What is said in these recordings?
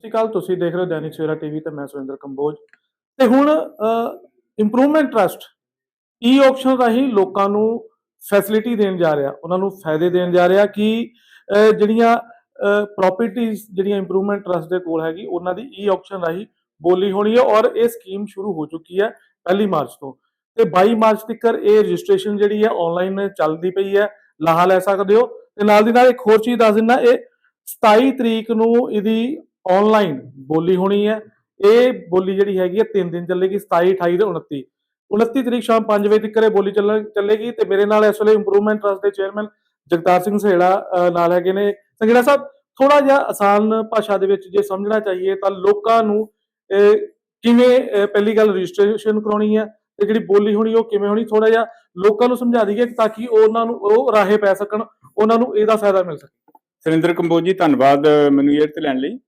ਸਤਿ ਸ਼੍ਰੀ ਅਕਾਲ, ਤੁਸੀਂ ਦੇਖ ਰਹੇ ਹੋ ਦੈਨਿਕ ਸਵੇਰਾ ਟੀਵੀ ਤੇ ਮੈਂ ਸੁਰਿੰਦਰ ਕੰਬੋਜ। ਤੇ ਹੁਣ ਇੰਪਰੂਵਮੈਂਟ ਟਰਸਟ ਈ ਆਕਸ਼ਨ ਰਾਹੀਂ ਲੋਕਾਂ ਨੂੰ ਫੈਸਿਲਿਟੀ ਦੇਣ ਜਾ ਰਿਹਾ, ਉਹਨਾਂ ਨੂੰ ਫਾਇਦੇ ਦੇਣ ਜਾ ਰਿਹਾ ਕਿ ਜਿਹੜੀਆਂ ਪ੍ਰਾਪਰਟੀਆਂ ਜਿਹੜੀਆਂ ਇੰਪਰੂਵਮੈਂਟ ਟਰਸਟ ਦੇ ਕੋਲ ਹੈਗੀ, ਉਹਨਾਂ ਦੀ e ਈ ਆਕਸ਼ਨ ਰਾਹੀਂ ਬੋਲੀ ਹੋਣੀ ਹੈ ਔਰ ਇਹ ਸਕੀਮ ਸ਼ੁਰੂ ਹੋ ਚੁੱਕੀ ਹੈ 1 ਮਾਰਚ ਤੋਂ। ਤੇ 22 ਮਾਰਚ ਤੱਕ ਇਹ ਰਜਿਸਟ੍ਰੇਸ਼ਨ ਜਿਹੜੀ ਹੈ ਆਨਲਾਈਨ ਚੱਲਦੀ ਪਈ ਹੈ, ਲਾਹਾ ਲੈ ਸਕਦੇ ਹੋ। ਤੇ ਨਾਲ ਦੀ ਨਾਲ ਇੱਕ ਹੋਰ ਚੀਜ਼ ਦੱਸ ਦਿੰਦਾ, ਇਹ 27 ਤਰੀਕ ਨੂੰ ਇਹਦੀ ਆਨਲਾਈਨ ਬੋਲੀ ਹੋਣੀ ਹੈ। ਇਹ ਬੋਲੀ ਜਿਹੜੀ ਹੈਗੀ ਹੈ 3 ਦਿਨ ਚੱਲੇਗੀ 27 28 ਤੇ 29 29 ਤਰੀਕ ਸ਼ਾਮ 5 ਵਜੇ ਤੱਕ ਇਹ ਬੋਲੀ ਚੱਲਣ ਚੱਲੇਗੀ ਤੇ ਮੇਰੇ ਨਾਲ ਇਸ ਵੇਲੇ ਇੰਪਰੂਵਮੈਂਟ ਟਰਸਟ ਦੇ ਚੇਅਰਮੈਨ ਜਗਤਾਰ ਸਿੰਘ ਸਹੇੜਾ ਨਾਲ ਹੈਗੇ ਨੇ। ਸੰਗੜਾ ਸਾਹਿਬ ਥੋੜਾ ਜਿਹਾ ਆਸਾਨ ਭਾਸ਼ਾ ਦੇ ਵਿੱਚ ਜੇ ਸਮਝਣਾ ਚਾਹੀਏ ਤਾਂ ਲੋਕਾਂ ਨੂੰ ਕਿਵੇਂ ਪਹਿਲੀ ਗੱਲ ਰਜਿਸਟ੍ਰੇਸ਼ਨ ਕਰਾਉਣੀ ਹੈ ਤੇ ਜਿਹੜੀ ਬੋਲੀ ਹੋਣੀ ਉਹ ਕਿਵੇਂ ਹੋਣੀ ਥੋੜਾ ਜਿਹਾ ਲੋਕਾਂ ਨੂੰ ਸਮਝਾ ਦਈਏ ਤਾਂ ਕਿ ਉਹਨਾਂ ਨੂੰ, ਉਹ ਰਾਹੇ ਪੈ ਸਕਣ, ਉਹਨਾਂ ਨੂੰ ਇਹਦਾ ਫਾਇਦਾ ਮਿਲ ਸਕੇ। ਸੁਰਿੰਦਰ ਕੰਬੋਜ ਜੀ, ਧੰਨਵਾਦ ਮੈਨੂੰ ਇਹ ਤੇ ਲੈਣ ਲਈ।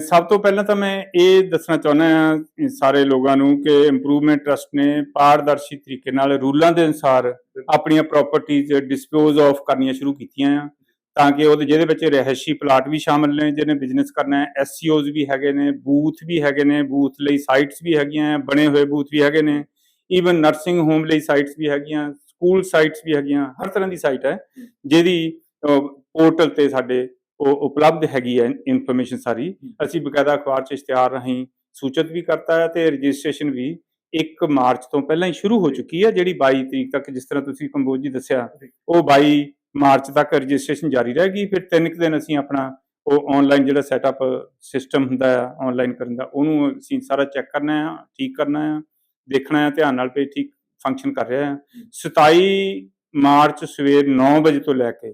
ਸਭ ਤੋਂ ਪਹਿਲਾਂ ਤਾਂ ਮੈਂ ਇਹ ਦੱਸਣਾ ਚਾਹੁੰਦਾ ਹਾਂ ਸਾਰੇ ਲੋਕਾਂ ਨੂੰ ਕਿ ਇੰਪਰੂਵਮੈਂਟ ਟਰਸਟ ਨੇ ਪਾਰਦਰਸ਼ੀ ਤਰੀਕੇ ਨਾਲ ਰੂਲਾਂ ਦੇ ਅਨੁਸਾਰ ਆਪਣੀਆਂ ਪ੍ਰਾਪਰਟੀਆਂ ਡਿਸਪੋਜ਼ ਆਫ ਕਰਨੀਆਂ ਸ਼ੁਰੂ ਕੀਤੀਆਂ ਆ ਤਾਂ ਕਿ ਉਹਦੇ ਜਿਹਦੇ ਵਿੱਚ ਰਹਿਸ਼ੀ ਪਲਾਟ ਵੀ ਸ਼ਾਮਲ ਨੇ ਜਿਹਨੇ ਬਿਜ਼ਨਸ ਕਰਨਾ ਹੈ ਐਸਸੀਓਜ਼ ਵੀ ਹੈਗੇ ਨੇ ਬੂਥ ਵੀ ਹੈਗੇ ਨੇ ਬੂਥ ਲਈ ਸਾਈਟਸ ਵੀ ਹੈਗੀਆਂ ਬਣੇ ਹੋਏ ਬੂਥ ਵੀ ਹੈਗੇ ਨੇ ਈਵਨ ਨਰਸਿੰਗ ਹੋਮ ਲਈ ਸਾਈਟਸ ਵੀ ਹੈਗੀਆਂ ਸਕੂਲ ਸਾਈਟਸ ਵੀ ਹੈਗੀਆਂ ਹਰ ਤਰ੍ਹਾਂ ਦੀ ਸਾਈਟ ਹੈ ਜਿਹਦੀ ਪੋਰਟਲ ਤੇ ਸਾਡੇ ਉਹ ਉਪਲਬਧ ਹੈਗੀ ਹੈ ਇਨਫੋਰਮੇਸ਼ਨ ਸਾਰੀ। ਅਸੀਂ ਬਕਾਇਦਾ ਅਖਬਾਰ ਚ ਇਸ਼ਤਿਹਾਰ ਰਾਹੀਂ ਸੂਚਿਤ ਵੀ ਕਰਤਾ ਹੈ ਤੇ ਰਜਿਸਟ੍ਰੇਸ਼ਨ ਵੀ 1 ਮਾਰਚ ਤੋਂ ਪਹਿਲਾਂ ਹੀ ਸ਼ੁਰੂ ਹੋ ਚੁੱਕੀ ਹੈ ਜਿਹੜੀ 22 ਤਰੀਕ ਤੱਕ ਜਿਸ ਤਰ੍ਹਾਂ ਤੁਸੀਂ ਕੰਬੋਜ ਜੀ ਦੱਸਿਆ ਉਹ 22 ਮਾਰਚ ਤੱਕ ਰਜਿਸਟ੍ਰੇਸ਼ਨ ਜਾਰੀ ਰਹੇਗੀ ਫਿਰ ਤਿੰਨ ਕੁ ਦਿਨ ਅਸੀਂ ਆਪਣਾ ਉਹ ਆਨਲਾਈਨ ਜਿਹੜਾ ਸੈਟਅਪ ਸਿਸਟਮ ਹੁੰਦਾ ਆ ਆਨਲਾਈਨ ਕਰਨ ਦਾ ਉਹਨੂੰ ਅਸੀਂ ਸਾਰਾ ਚੈੱਕ ਕਰਨਾ ਆ ਠੀਕ ਕਰਨਾ ਆ ਦੇਖਣਾ ਹੈ ਧਿਆਨ ਨਾਲ ਵੀ ਠੀਕ ਫੰਕਸ਼ਨ ਕਰ ਰਿਹਾ ਹੈ। 27 ਮਾਰਚ ਸਵੇਰ 9 ਵਜੇ ਤੋਂ ਲੈ ਕੇ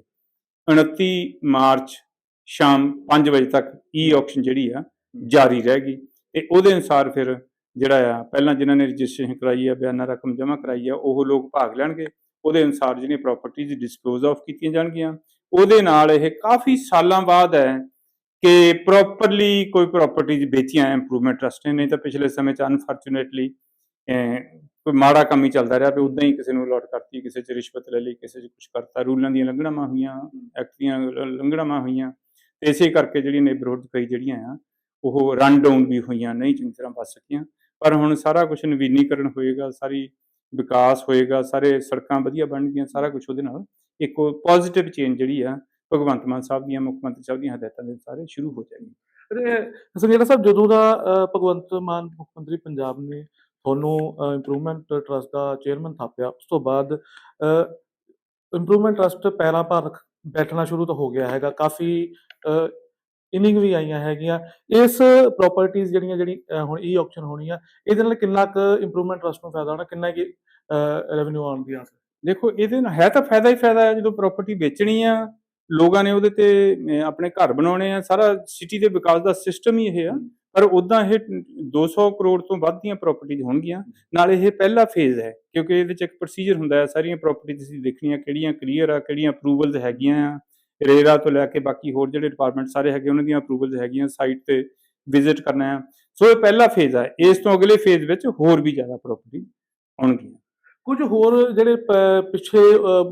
29 ਮਾਰਚ ਸ਼ਾਮ 5 ਵਜੇ ਤੱਕ ਈ ਆਕਸ਼ਨ ਜਿਹੜੀ ਆ ਜਾਰੀ ਰਹੇਗੀ। ਤੇ ਉਹਦੇ ਅਨੁਸਾਰ ਫਿਰ ਜਿਹੜਾ ਆ ਪਹਿਲਾਂ ਜਿਨ੍ਹਾਂ ਨੇ ਰਜਿਸਟ੍ਰੇਸ਼ਨ ਕਰਾਈ ਆ ਬਿਆਨਾ ਰਕਮ ਜਮ੍ਹਾਂ ਕਰਾਈ ਆ ਉਹ ਲੋਕ ਭਾਗ ਲੈਣਗੇ। ਉਹਦੇ ਅਨੁਸਾਰ ਜਿਹੜੀਆਂ ਪ੍ਰਾਪਰਟੀਆਂ ਡਿਸਪੋਜ਼ ਆਫ ਕੀਤੀਆਂ ਜਾਣਗੀਆਂ। ਉਹਦੇ ਨਾਲ ਇਹ ਕਾਫੀ ਸਾਲਾਂ ਬਾਅਦ ਹੈ ਕਿ ਪ੍ਰੋਪਰਲੀ ਕੋਈ ਪ੍ਰਾਪਰਟੀਜ਼ ਵੇਚੀਆਂ ਇੰਪਰੂਵਮੈਂਟ ਟਰਸਟ ਨੇ। ਨਹੀਂ ਤਾਂ ਪਿਛਲੇ ਸਮੇਂ ਚ ਅਨਫੋਰਚੂਨੇਟਲੀ ਕੋਈ ਮਾੜਾ ਕੰਮ ਹੀ ਚੱਲਦਾ ਰਿਹਾ। ਵੀ ਉਦਾਂ ਹੀ ਕਿਸੇ ਨੂੰ ਲੋਟ ਕਰਤੀ ਕਿਸੇ ਚ ਰਿਸ਼ਵਤ ਲੈ ਲਈ ਕਿਸੇ ਚ ਕੁਝ ਕਰਤਾ। ਰੂਲਾਂ ਦੀਆਂ ਲੰਘਣਾਵਾਂ ਹੋਈਆਂ ਐਕਟ ਦੀਆਂ ਲੰਘਣਾਵਾਂ ਹੋਈਆਂ। ਇਸੇ ਕਰਕੇ ਜਿਹੜੀ ਨੇਬਰਹੁੱਡ ਕਈ ਜਿਹੜੀਆਂ ਆ, ਉਹ ਰਨ ਡਾਊਨ ਵੀ ਹੋਈਆਂ ਨਹੀਂ ਚੰਗੀ ਤਰ੍ਹਾਂ ਬਚ ਸਕੀਆਂ ਪਰ ਹੁਣ ਸਾਰਾ ਕੁਝ ਨਵੀਨੀਕਰਨ ਹੋਏਗਾ, ਸਾਰੀ ਵਿਕਾਸ ਹੋਏਗਾ, ਸਾਰੇ ਸੜਕਾਂ ਵਧੀਆ ਬਣਨਗੀਆਂ ਸਾਰਾ ਕੁਝ ਉਹਦੇ ਨਾਲ ਇੱਕ ਪੋਜ਼ਿਟਿਵ ਚੇਂਜ ਜਿਹੜੀ ਆ, ਭਗਵੰਤ ਮਾਨ ਸਾਹਿਬ ਦੀਆਂ, ਮੁੱਖ ਮੰਤਰੀ ਸਾਹਿਬ ਦੀਆਂ ਹਦਾਇਤਾਂ ਦੇ ਸਾਰੇ ਸ਼ੁਰੂ ਹੋ ਜਾਏਗੀ ਸੰਗੇਰਾ ਸਾਹਿਬ, ਜਦੋਂ ਦਾ ਭਗਵੰਤ ਮਾਨ ਮੁੱਖ ਮੰਤਰੀ ਪੰਜਾਬ ਨੇ ਤੁਹਾਨੂੰ ਇੰਪਰੂਵਮੈਂਟ ਟਰਸਟ ਦਾ ਚੇਅਰਮੈਨ ਥਾਪਿਆ, ਉਸ ਤੋਂ ਬਾਅਦ ਇੰਪਰੂਵਮੈਂਟ ਟਰਸਟ ਪੈਰਾਂ ਭਾਰਤ ਬੈਠਣਾ ਸ਼ੁਰੂ ਤਾਂ ਹੋ ਗਿਆ ਹੈਗਾ, ਕਾਫੀ ਇਨਿੰਗ ਵੀ ਆਈਆਂ ਹੈਗੀਆਂ। ਇਸ ਪ੍ਰਾਪਰਟੀਆਂ ਜਿਹੜੀਆਂ, ਜਿਹੜੀ ਹੁਣ ਈ ਆਕਸ਼ਨ ਹੋਣੀ ਆ ਇਹਦੇ ਨਾਲ ਕਿੰਨਾ ਕੁ ਇੰਪਰੂਵਮੈਂਟ ਟਰਸਟ ਨੂੰ ਫਾਇਦਾ ਹੋਣਾ, ਕਿੰਨਾ ਕੀ ਰੈਵਨਿਊ ਆਉਣ ਦੀ ਆਸ? ਦੇਖੋ, ਇਹਦੇ ਨਾਲ ਹੈ ਤਾਂ ਫਾਇਦਾ ਹੀ ਫਾਇਦਾ ਹੈ, ਜਦੋਂ ਪ੍ਰਾਪਰਟੀ ਵੇਚਣੀ ਆ, ਲੋਕਾਂ ਨੇ ਉਹਦੇ ਤੇ ਆਪਣੇ ਘਰ ਬਣਾਉਣੇ ਆ, ਸਾਰਾ ਸਿਟੀ ਦੇ ਵਿਕਾਸ ਦਾ ਸਿਸਟਮ ਹੀ ਇਹ ਆ। ਪਰ ਉਦਾਂ ਇਹ 200 ਕਰੋੜ ਤੋਂ ਵੱਧ ਦੀਆਂ ਪ੍ਰਾਪਰਟੀਆਂ ਹੋਣਗੀਆਂ। ਨਾਲ ਇਹ ਪਹਿਲਾ ਫੇਜ਼ ਹੈ, ਕਿਉਂਕਿ ਇਹਦੇ ਚ ਇੱਕ ਪ੍ਰੋਸੀਜਰ ਹੁੰਦਾ ਹੈ, ਸਾਰੀਆਂ ਪ੍ਰਾਪਰਟੀ ਤੁਸੀਂ ਦੇਖਣੀਆਂ ਕਿਹੜੀਆਂ ਕਲੀਅਰ ਆ, ਕਿਹੜੀਆਂ ਅਪਰੂਵਲਸ ਹੈਗੀਆਂ ਆ। ਰੇਰਾ ਤੋਂ ਲੈ ਕੇ ਬਾਕੀ ਹੋਰ ਜਿਹੜੇ ਡਿਪਾਰਟਮੈਂਟ ਸਾਰੇ ਹੈਗੇ, ਉਹਨਾਂ ਦੀਆਂ ਅਪਰੂਵਲਸ ਹੈਗੀਆਂ ਸਾਈਟ ਤੇ ਵਿਜ਼ਿਟ ਕਰਨਾ ਆ। ਸੋ ਇਹ ਪਹਿਲਾ ਫੇਜ਼ ਹੈ ਇਸ ਤੋਂ ਅਗਲੇ ਫੇਜ਼ ਵਿੱਚ ਹੋਰ ਵੀ ਜ਼ਿਆਦਾ ਪ੍ਰਾਪਰਟੀ ਆਉਣਗੀਆਂ ਕੁਝ ਹੋਰ ਜਿਹੜੇ ਪਿੱਛੇ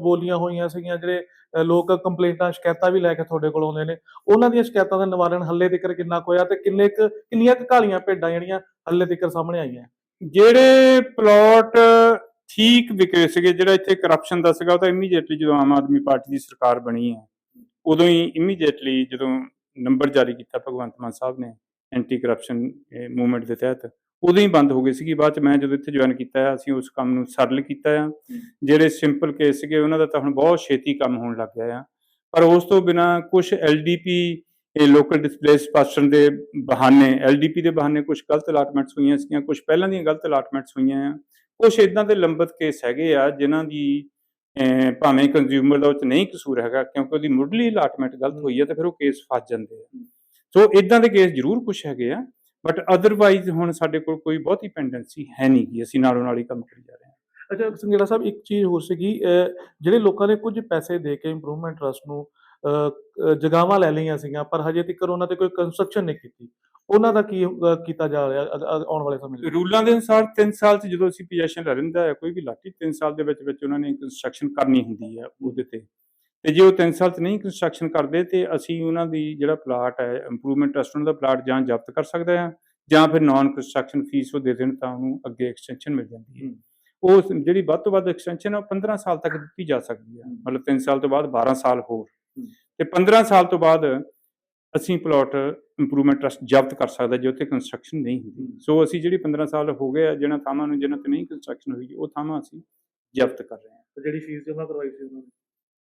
ਬੋਲੀਆਂ ਹੋਈਆਂ ਸੀਗੀਆਂ ਜਿਹੜੇ ਲੋਕ ਕੰਪਲੇਂਟਾਂ, ਸ਼ਿਕਾਇਤਾਂ ਵੀ ਲੈ ਕੇ ਤੁਹਾਡੇ ਕੋਲ ਆਉਂਦੇ ਨੇ, ਉਹਨਾਂ ਦੀਆਂ ਸ਼ਿਕਾਇਤਾਂ ਦਾ ਨਿਵਾਰਣ ਹੱਲੇ ਤੱਕ ਕਿੰਨਾ ਕੁ ਤੇ ਕਿੰਨੇ ਕਿੰਨੀਆਂ ਕੁ ਭੇਡਾਂ ਜਿਹੜੀਆਂ ਹੱਲੇ ਤੱਕ ਸਾਹਮਣੇ ਆਈਆਂ? ਜਿਹੜੇ ਪਲਾਟ ਠੀਕ ਵਿਕੇ ਸੀਗੇ, ਜਿਹੜਾ ਇੱਥੇ ਕਰਪਸ਼ਨ ਦਾ ਸੀਗਾ, ਉਹ ਤਾਂ ਇਮੀਡੀਏਟਲੀ ਜਦੋਂ ਆਮ ਆਦਮੀ ਪਾਰਟੀ ਦੀ ਸਰਕਾਰ ਬਣੀ ਹੈ, ਉਦੋਂ ਹੀ ਇਮੀਡੀਏਟਲੀ ਜਦੋਂ ਨੰਬਰ ਜਾਰੀ ਕੀਤਾ ਭਗਵੰਤ ਮਾਨ ਸਾਹਿਬ ਨੇ ਐਂਟੀ ਕਰਪਸ਼ਨ ਮੂਵਮੈਂਟ ਦੇ ਤਹਿਤ ਉਦੋਂ ਹੀ ਬੰਦ ਹੋ ਗਈ ਸੀਗੀ। ਬਾਅਦ ਚ ਮੈਂ ਜਦੋਂ ਇੱਥੇ ਜੁਆਇਨ ਕੀਤਾ ਹੈ ਅਸੀਂ ਉਸ ਕੰਮ ਨੂੰ ਸਰਲ ਕੀਤਾ ਆ। ਜਿਹੜੇ ਸਿੰਪਲ ਕੇਸ ਸੀਗੇ, ਉਹਨਾਂ ਦਾ ਤਾਂ ਹੁਣ ਬਹੁਤ ਛੇਤੀ ਕੰਮ ਹੋਣ ਲੱਗ ਗਿਆ ਆ। ਪਰ ਉਸ ਤੋਂ ਬਿਨਾ ਕੁਝ ਐਲਡੀਪੀ ਇਹ ਲੋਕਲ ਡਿਸਪਲੇਸ ਪਰਸਨ ਦੇ ਬਹਾਨੇ ਐਲਡੀਪੀ ਦੇ ਬਹਾਨੇ ਕੁਝ ਗਲਤ ਅਲਾਟਮੈਂਟਸ ਹੋਈਆਂ ਸੀਗੀਆਂ ਕੁਝ ਪਹਿਲਾਂ ਦੀਆਂ ਗਲਤ ਅਲਾਟਮੈਂਟਸ ਹੋਈਆਂ ਆ। ਕੁਝ ਇਦਾਂ ਦੇ ਲੰਬਤ ਕੇਸ ਹੈਗੇ ਆ, ਜਿਨ੍ਹਾਂ ਦੀ ਭਾਵੇਂ ਕੰਜ਼ਿਊਮਰ ਦਾ ਉਹ 'ਚ ਨਹੀਂ ਕਸੂਰ ਹੈਗਾ, ਕਿਉਂਕਿ ਉਹਦੀ ਮੁੱਢਲੀ ਅਲਾਟਮੈਂਟ ਗਲਤ ਹੋਈ ਹੈ ਤਾਂ ਫਿਰ ਉਹ ਕੇਸ ਫਸ ਜਾਂਦੇ ਆ। ਸੋ ਇਦਾਂ ਦੇ ਕੇਸ ਜ਼ਰੂਰ ਕੁਝ ਹੈਗੇ ਆ। ਬਟ ਅਦਰਵਾਈਜ਼ ਹੁਣ ਸਾਡੇ ਕੋਲ ਕੋਈ ਬਹੁਤੀ ਪੈਂਡੈਂਸੀ ਹੈ ਨਹੀਂ ਗੀ ਅਸੀਂ ਨਾਲੋਂ ਨਾਲ ਹੀ ਕੰਮ ਕਰੀ ਜਾ ਰਹੇ ਹਾਂ। ਅੱਛਾ ਸੰਗੇਲਾ ਸਾਹਿਬ ਇੱਕ ਚੀਜ਼ ਹੋਰ ਸੀਗੀ ਜਿਹੜੇ ਲੋਕਾਂ ਨੇ ਕੁਝ ਪੈਸੇ ਦੇ ਕੇ ਇੰਪਰੂਵਮੈਂਟ ਟਰਸਟ ਨੂੰ ਜਗ੍ਹਾਵਾਂ ਲੈ ਲਈਆਂ ਸੀਗੀਆਂ ਪਰ ਹਜੇ ਤੱਕ ਉਹਨਾਂ ਤੇ ਕੋਈ ਕੰਸਟਰਕਸ਼ਨ ਨਹੀਂ ਕੀਤੀ। ਉਹਨਾਂ ਦਾ ਕੀ ਕੀਤਾ ਜਾ ਰਿਹਾ ਆਉਣ ਵਾਲੇ ਸਮੇਂ 'ਚ ਰੂਲਾਂ ਦੇ ਅਨੁਸਾਰ 3 ਸਾਲ ਚ ਜਦੋਂ ਅਸੀਂ ਪੋਜੀਸ਼ਨ ਲੈ ਲੈਂਦਾ ਹੈ ਕੋਈ ਵੀ ਲਾਠੀ 3 ਸਾਲ ਦੇ ਵਿੱਚ ਵਿੱਚ ਉਹਨਾਂ ਨੇ ਕੰਸਟਰਕਸ਼ਨ ਕਰਨੀ ਹੁੰਦੀ ਹੈ ਉਹਦੇ ਤੇ। ਤੇ ਜੇ ਉਹ 3 ਸਾਲ 'ਚ ਨਹੀਂ ਕੰਸਟਰਕਸ਼ਨ ਕਰਦੇ ਤੇ ਅਸੀਂ ਉਹਨਾਂ ਦੀ ਜਿਹੜਾ ਪਲਾਟ ਹੈ ਇੰਪਰੂਵਮੈਂਟ ਟਰਸਟ ਉਹਨਾਂ ਦਾ ਪਲਾਟ ਜਾਂ ਜ਼ਬਤ ਕਰ ਸਕਦਾ ਹੈ ਜਾਂ ਫਿਰ ਨਾਨ ਕੰਸਟਰਕਸ਼ਨ ਫੀਸ ਉਹ ਦੇ ਦੇਣ ਤਾਂ ਉਹਨੂੰ ਅੱਗੇ ਐਕਸਟੈਂਸ਼ਨ ਮਿਲ ਜਾਂਦੀ ਹੈ। ਉਹ ਜਿਹੜੀ ਵੱਧ ਤੋਂ ਵੱਧ ਐਕਸਟੈਂਸ਼ਨ ਆ ਉਹ 15 ਸਾਲ ਤੱਕ ਦਿੱਤੀ ਜਾ ਸਕਦੀ ਹੈ। ਮਤਲਬ 3 ਸਾਲ ਤੋਂ ਬਾਅਦ 12 ਸਾਲ ਹੋਰ। ਤੇ 15 ਸਾਲ ਤੋਂ ਬਾਅਦ ਅਸੀਂ ਪਲਾਟ ਇੰਪਰੂਵਮੈਂਟ ਟਰਸਟ ਜ਼ਬਤ ਕਰ ਸਕਦਾ ਜੇ ਉੱਥੇ ਕੰਸਟਰਕਸ਼ਨ ਨਹੀਂ ਹੁੰਦੀ। ਸੋ ਅਸੀਂ ਜਿਹੜੀ 15 ਸਾਲ ਹੋ ਗਏ ਆ ਜਿਹਨਾਂ ਥਾਵਾਂ ਨੂੰ ਜਿਹਨਾਂ ਤੇ ਨਹੀਂ ਕੰਸਟਰਕਸ਼ਨ ਹੋਈ ਉਹ ਥਾਵਾਂ ਅਸੀਂ ਜ਼ਬਤ ਕਰ ਰਹੇ ਹਾਂ। ਤੇ ਜਿਹੜੀ ਫੀਸ ਜਮ੍ਹਾਂ ਕਰਵਾਈ ਸੀ ਉਹਨਾਂ ਨੇ?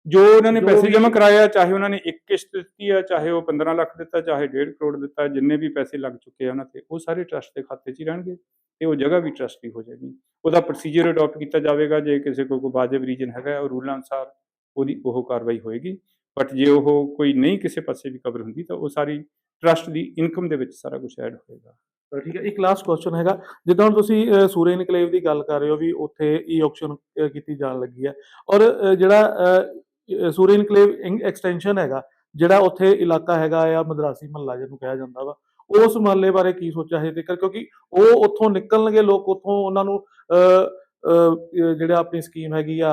ਜੋ ਉਹਨਾਂ ਨੇ ਪੈਸੇ ਜਮ੍ਹਾਂ ਕਰਾਇਆ ਚਾਹੇ ਉਹਨਾਂ ਨੇ ਇੱਕ ਕਿਸ਼ਤ ਦਿੱਤੀ ਆ ਚਾਹੇ ਉਹ 15 ਲੱਖ ਦਿੱਤਾ ਚਾਹੇ 1.5 ਕਰੋੜ ਦਿੱਤਾ ਜਿੰਨੇ ਵੀ ਪੈਸੇ ਲੱਗ ਚੁੱਕੇ ਆ ਉਹਨਾਂ ਤੇ ਉਹ ਸਾਰੇ ਟਰਸਟ ਦੇ ਖਾਤੇ 'ਚ ਹੀ ਰਹਿਣਗੇ ਤੇ ਉਹ ਜਗ੍ਹਾ ਵੀ ਟਰਸਟ ਦੀ ਹੋ ਜਾਏਗੀ। ਉਹਦਾ ਪ੍ਰੋਸੀਜਰ ਅਡਾਪਟ ਕੀਤਾ ਜਾਵੇਗਾ ਜੇ ਕਿਸੇ ਕੋਲ ਕੋਈ ਵਾਜਬ ਰੀਜਨ ਹੈਗਾ ਉਹ ਰੂਲਾਂ ਅਨੁਸਾਰ ਉਹਦੀ ਉਹ ਕਾਰਵਾਈ ਹੋਏਗੀ। ਬਟ ਜੇ ਉਹ ਕੋਈ ਨਹੀਂ ਕਿਸੇ ਪਾਸੇ ਵੀ ਕਵਰ ਹੁੰਦੀ ਤਾਂ ਉਹ ਸਾਰੀ ਟਰਸਟ ਦੀ ਇਨਕਮ ਦੇ ਵਿੱਚ ਸਾਰਾ ਕੁਝ ਐਡ ਹੋਏਗਾ। ਤਾਂ ਠੀਕ ਹੈ ਇੱਕ ਲਾਸਟ ਕੁਐਸਚਨ ਹੈਗਾ। ਜਿੱਦਾਂ ਹੁਣ ਤੁਸੀਂ ਅਹ, ਸੂਰਿਆ ਇਨਕਲੇਵ ਦੀ ਗੱਲ ਕਰ ਰਹੇ ਹੋ ਵੀ ਉੱਥੇ ਈ ਆਕਸ਼ਨ ਕੀਤੀ ਜਾਣ ਲੱਗੀ ਹੈ। ਔਰ ਜਿਹੜਾ ਅਹ, ਸੂਰਿਆ ਇਨਕਲੇਵ ਐਕਸਟੈਂਸ਼ਨ ਹੈਗਾ ਜਿਹੜਾ ਉੱਥੇ ਇਲਾਕਾ ਹੈਗਾ ਆ ਮਦਰਾਸੀ ਮਹੱਲਾ ਜਿਹਨੂੰ ਕਿਹਾ ਜਾਂਦਾ ਵਾ। ਉਸ ਮਹੱਲੇ ਬਾਰੇ ਕੀ ਸੋਚਿਆ ਹੈ ਤੇਕਰ ਕਿਉਂਕਿ ਉਹ ਉੱਥੋਂ ਨਿਕਲਣਗੇ ਲੋਕ ਉੱਥੋਂ ਉਹਨਾਂ ਨੂੰ ਅਹ, ਜਿਹੜਾ ਆਪਣੀ ਸਕੀਮ ਹੈਗੀ ਆ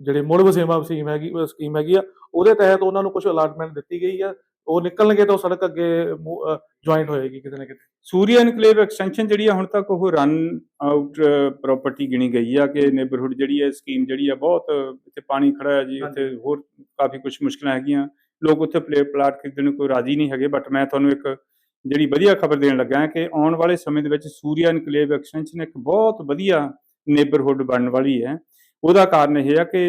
ਜਿਹੜੇ ਮੁੜ ਵਸੇਵਾ ਸਕੀਮ ਹੈਗੀ ਸਕੀਮ ਹੈਗੀ ਆ ਉਹਦੇ ਤਹਿਤ ਉਹਨਾਂ ਨੂੰ ਕੁਝ ਅਲਾਟਮੈਂਟ ਦਿੱਤੀ ਗਈ ਆ। ਉਹ ਨਿਕਲਣਗੇ ਤਾਂ ਉਹ ਸੜਕ ਅੱਗੇ ਜੁਆਇੰਟ ਹੋਏਗੀ ਕਿਤੇ ਨਾ ਕਿਤੇ। ਸੂਰਿਆ ਇਨਕਲੇਵ ਐਕਸਟੈਂਸ਼ਨ ਜਿਹੜੀ ਆ ਹੁਣ ਤੱਕ ਉਹ ਰਨ ਆਊਟ ਪ੍ਰਾਪਰਟੀ ਗਿਣੀ ਗਈ ਆ ਕਿ ਨੇਬਰਹੁੱਡ ਜਿਹੜੀ ਹੈ ਸਕੀਮ ਜਿਹੜੀ ਆ ਬਹੁਤ ਇੱਥੇ ਪਾਣੀ ਖੜਾ ਹੈ ਜੀ। ਉੱਥੇ ਹੋਰ ਕਾਫੀ ਕੁਝ ਮੁਸ਼ਕਲਾਂ ਹੈਗੀਆਂ। ਲੋਕ ਉੱਥੇ ਪਲੇ ਪਲਾਟ ਖਰੀਦਣ ਨੂੰ ਕੋਈ ਰਾਜੀ ਨਹੀਂ ਹੈਗੇ ਬਟ ਮੈਂ ਤੁਹਾਨੂੰ ਇੱਕ ਜਿਹੜੀ ਵਧੀਆ ਖਬਰ ਦੇਣ ਲੱਗਾ ਕਿ ਆਉਣ ਵਾਲੇ ਸਮੇਂ ਦੇ ਵਿੱਚ ਸੂਰਿਆ ਇਨਕਲੇਵ ਐਕਸਟੈਂਸ਼ਨ ਇੱਕ ਬਹੁਤ ਵਧੀਆ ਨੇਬਰਹੁੱਡ ਬਣਨ ਵਾਲੀ ਹੈ। ਉਹਦਾ ਕਾਰਨ ਇਹ ਹੈ ਕਿ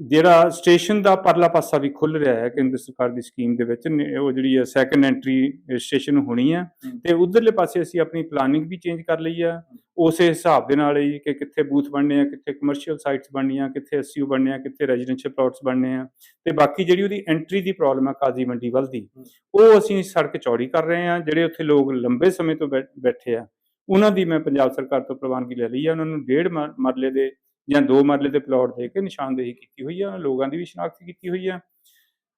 ਜਿਹੜਾ ਸਟੇਸ਼ਨ ਦਾ ਪਰਲਾ ਪਾਸਾ ਵੀ ਖੁੱਲ ਰਿਹਾ ਹੈ ਕੇਂਦਰ ਸਰਕਾਰ ਦੀ ਸਕੀਮ ਦੇ ਵਿੱਚ ਉਹ ਜਿਹੜੀ ਹੈ ਸੈਕੰਡ ਐਂਟਰੀ ਸਟੇਸ਼ਨ ਹੋਣੀ ਹੈ ਤੇ ਉਧਰਲੇ ਪਾਸੇ ਅਸੀਂ ਆਪਣੀ ਪਲਾਨਿੰਗ ਵੀ ਚੇਂਜ ਕਰ ਲਈ ਆ ਉਸੇ ਹਿਸਾਬ ਦੇ ਨਾਲ ਹੀ ਕਿ ਕਿੱਥੇ ਬੂਥ ਬਣਨੇ ਆ ਕਿੱਥੇ ਕਮਰਸ਼ੀਅਲ ਸਾਈਟਸ ਬਣਨੀਆਂ ਕਿੱਥੇ ਐਸਯੂ ਬਣਨੇ ਆ ਕਿੱਥੇ ਰੈਜ਼ੀਡੈਂਸ਼ੀਅਲ ਪਲਾਟਸ ਬਣਨੇ ਆ ਤੇ ਬਾਕੀ ਜਿਹੜੀ ਉਹਦੀ ਐਂਟਰੀ ਦੀ ਪ੍ਰੋਬਲਮ ਆ ਕਾਜ਼ੀ ਮੰਡੀ ਵੱਲ ਦੀ ਉਹ ਅਸੀਂ ਸੜਕ ਚੌੜੀ ਕਰ ਰਹੇ ਆ ਜਿਹੜੇ ਉੱਥੇ ਲੋਕ ਲੰਬੇ ਸਮੇਂ ਤੋਂ ਬੈਠੇ ਆ ਉਹਨਾਂ ਦੀ ਮੈਂ ਪੰਜਾਬ ਸਰਕਾਰ ਤੋਂ ਪ੍ਰਵਾਨਗੀ ਲੈ ਲਈ ਆ ਉਹਨਾਂ ਨੂੰ ਡੇਢ ਮਰਲੇ ਦੇ ਜਾਂ ਦੋ ਮਰਲੇ ਦੇ ਪਲਾਟ ਦੇ ਕੇ ਨਿਸ਼ਾਨਦੇਹੀ ਕੀਤੀ ਹੋਈ ਆ, ਲੋਕਾਂ ਦੀ ਵੀ ਸ਼ਨਾਖਤ ਕੀਤੀ ਹੋਈ ਆ।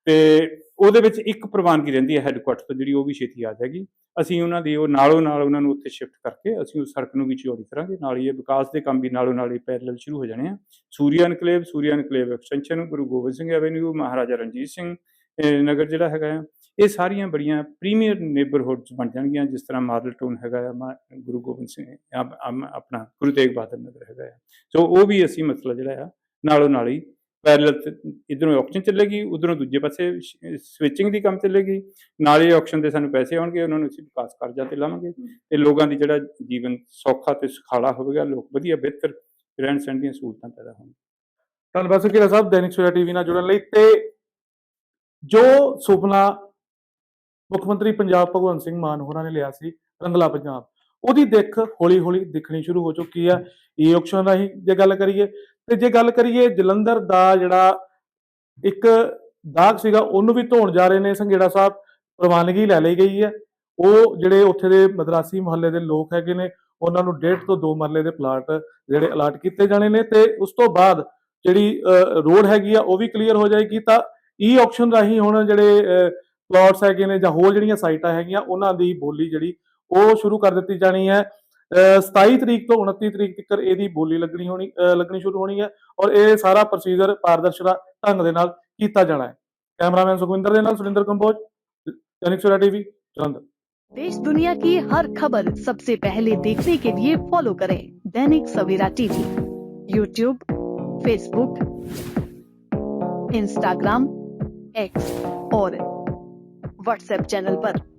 ਤੇ ਉਹਦੇ ਵਿੱਚ ਇੱਕ ਪ੍ਰਵਾਨਗੀ ਰਹਿੰਦੀ ਹੈ ਹੈੱਡਕੁਆਟਰ ਤੋਂ, ਜਿਹੜੀ ਉਹ ਵੀ ਛੇਤੀ ਆ ਜਾਏਗੀ। ਅਸੀਂ ਉਹਨਾਂ ਦੀ ਉਹ ਨਾਲੋਂ ਨਾਲ ਉਹਨਾਂ ਨੂੰ ਉੱਥੇ ਸ਼ਿਫਟ ਕਰਕੇ ਅਸੀਂ ਉਸ ਸੜਕ ਨੂੰ ਵੀ ਚੌੜੀ ਕਰਾਂਗੇ। ਨਾਲ ਹੀ ਇਹ ਵਿਕਾਸ ਦੇ ਕੰਮ ਵੀ ਨਾਲੋਂ ਨਾਲ ਹੀ ਪੈਰਲਲ ਸ਼ੁਰੂ ਹੋ ਜਾਣੇ ਆ। Surya enclave Surya enclave extension Guru Gobind Singh avenue Maharaja Ranjit Singh Nagar ਜਿਹੜਾ ਹੈਗਾ ਆ। ਇਹ ਸਾਰੀਆਂ ਬੜੀਆਂ ਪ੍ਰੀਮੀਅਰ ਨੇਬਰਹੁੱਡਸ ਬਣ ਜਾਣਗੀਆਂ, ਜਿਸ ਤਰ੍ਹਾਂ ਮਾਡਲ ਟਾਊਨ ਹੈਗਾ ਆ, ਮਾ- ਗੁਰੂ ਗੋਬਿੰਦ ਸਿੰਘ ਆਪਣਾ ਗੁਰੂ ਤੇਗ ਬਹਾਦਰ ਨਗਰ ਹੈਗਾ ਆ। ਸੋ ਉਹ ਵੀ ਅਸੀਂ ਮਸਲਾ ਜਿਹੜਾ ਆ, ਨਾਲੋਂ ਨਾਲ ਹੀ ਪੈਰਲਲ ਇਧਰੋਂ ਆਕਸ਼ਨ ਚੱਲੇਗੀ, ਉਧਰੋਂ ਦੂਜੇ ਪਾਸੇ ਸਵਿਚਿੰਗ ਦੀ ਕੰਮ ਚੱਲੇਗੀ, ਨਾਲੇ ਆਕਸ਼ਨ ਦੇ ਸਾਨੂੰ ਪੈਸੇ ਆਉਣਗੇ, ਉਹਨਾਂ ਨੂੰ ਅਸੀਂ ਵਿਕਾਸ ਕਰਜ਼ਾ ਤੇ ਲਾਵਾਂਗੇ ਤੇ ਲੋਕਾਂ ਦੀ ਜਿਹੜਾ ਜੀਵਨ ਸੌਖਾ ਤੇ ਸੁਖਾਲਾ ਹੋਵੇਗਾ, ਲੋਕ ਵਧੀਆ, ਬਿਹਤਰ ਰਹਿਣ ਸਹਿਣ ਦੀਆਂ ਸਹੂਲਤਾਂ ਪੈਦਾ ਹੋਣਗੀਆਂ ਧੰਨਵਾਦ ਸੁਖੀਰਾ ਸਾਹਿਬ, ਦੈਨਿਕ ਸਵੇਰਾ ਟੀਵੀ ਨਾਲ ਜੁੜਨ ਲਈ ਤੇ ਜੋ ਸੁਪਨਾ ਮੁੱਖ ਮੰਤਰੀ ਪੰਜਾਬ ਭਗਵੰਤ ਸਿੰਘ ਮਾਨ ਹੋਰਾਂ ਨੇ ਲਿਆ ਸੀ ਰੰਗਲਾ ਪੰਜਾਬ। ਉਹਦੀ ਦਿੱਖ ਹੌਲੀ-ਹੌਲੀ ਦਿਖਣੀ ਸ਼ੁਰੂ ਹੋ ਚੁੱਕੀ ਆ ਈ ਆਕਸ਼ਨ ਰਾਹੀਂ ਜੇ ਗੱਲ ਕਰੀਏ, ਤੇ ਜੇ ਗੱਲ ਕਰੀਏ ਜਲੰਧਰ ਦਾ ਜਿਹੜਾ ਇੱਕ ਦਾਗ ਸੀਗਾ, ਉਹਨੂੰ ਵੀ ਧੋਣ ਜਾ ਰਹੇ ਨੇ ਸੰਘੇੜਾ ਸਾਹਿਬ। ਪ੍ਰਵਾਨਗੀ ਲੈ ਲਈ ਗਈ ਹੈ। ਉਹ ਜਿਹੜੇ ਉੱਥੇ ਦੇ ਮਦਰਾਸੀ ਮੁਹੱਲੇ ਦੇ ਲੋਕ ਹੈਗੇ ਨੇ, ਉਹਨਾਂ ਨੂੰ ਡੇਢ ਤੋਂ ਦੋ ਮਰਲੇ ਦੇ ਪਲਾਟ ਜਿਹੜੇ ਅਲਾਟ ਕੀਤੇ ਜਾਣੇ ਨੇ ਤੇ ਉਸ ਤੋਂ ਬਾਅਦ ਜਿਹੜੀ ਰੋਡ ਹੈਗੀ ਆ, ਉਹ ਵੀ ਕਲੀਅਰ ਹੋ ਜਾਏਗੀ ਤਾਂ ਈ ਆਕਸ਼ਨ ਰਾਹੀਂ ਹੁਣ ਜਿਹੜੇ ਪਲਾਟਸ ਹੈਗੇ ਨੇ ਜਾਂ ਹੋਰ ਜਿਹੜੀਆਂ ਸਾਈਟਾਂ ਹੈਗੀਆਂ ਉਹਨਾਂ ਦੀ ਬੋਲੀ ਜਿਹੜੀ ਉਹ ਸ਼ੁਰੂ ਕਰ ਦਿੱਤੀ ਜਾਣੀ ਹੈ ਅਹ 27 ਤਰੀਕ ਤੋਂ 29 ਤਰੀਕ ਤੱਕ ਇਹਦੀ ਬੋਲੀ ਲੱਗਣੀ ਹੋਣੀ ਅਹ ਲੱਗਣੀ ਸ਼ੁਰੂ ਹੋਣੀ ਹੈ ਔਰ ਇਹ ਸਾਰਾ ਪ੍ਰੋਸੀਜਰ ਪਾਰਦਰਸ਼ਤਾ ਢੰਗ ਦੇ ਨਾਲ ਕੀਤਾ ਜਾਣਾ ਹੈ ਕੈਮਰਾਮੈਨ ਸੁਖਵਿੰਦਰ ਦੇ ਨਾਲ ਸੁਰਿੰਦਰ ਕੰਬੋਜ दैनिक सवेरा टीवी जलंधर देश दुनिया की हर खबर सबसे पहले देखने के लिए फॉलो करें Dainik Savera TV YouTube Facebook Instagram X और व्हाट्सएप चैनल पर।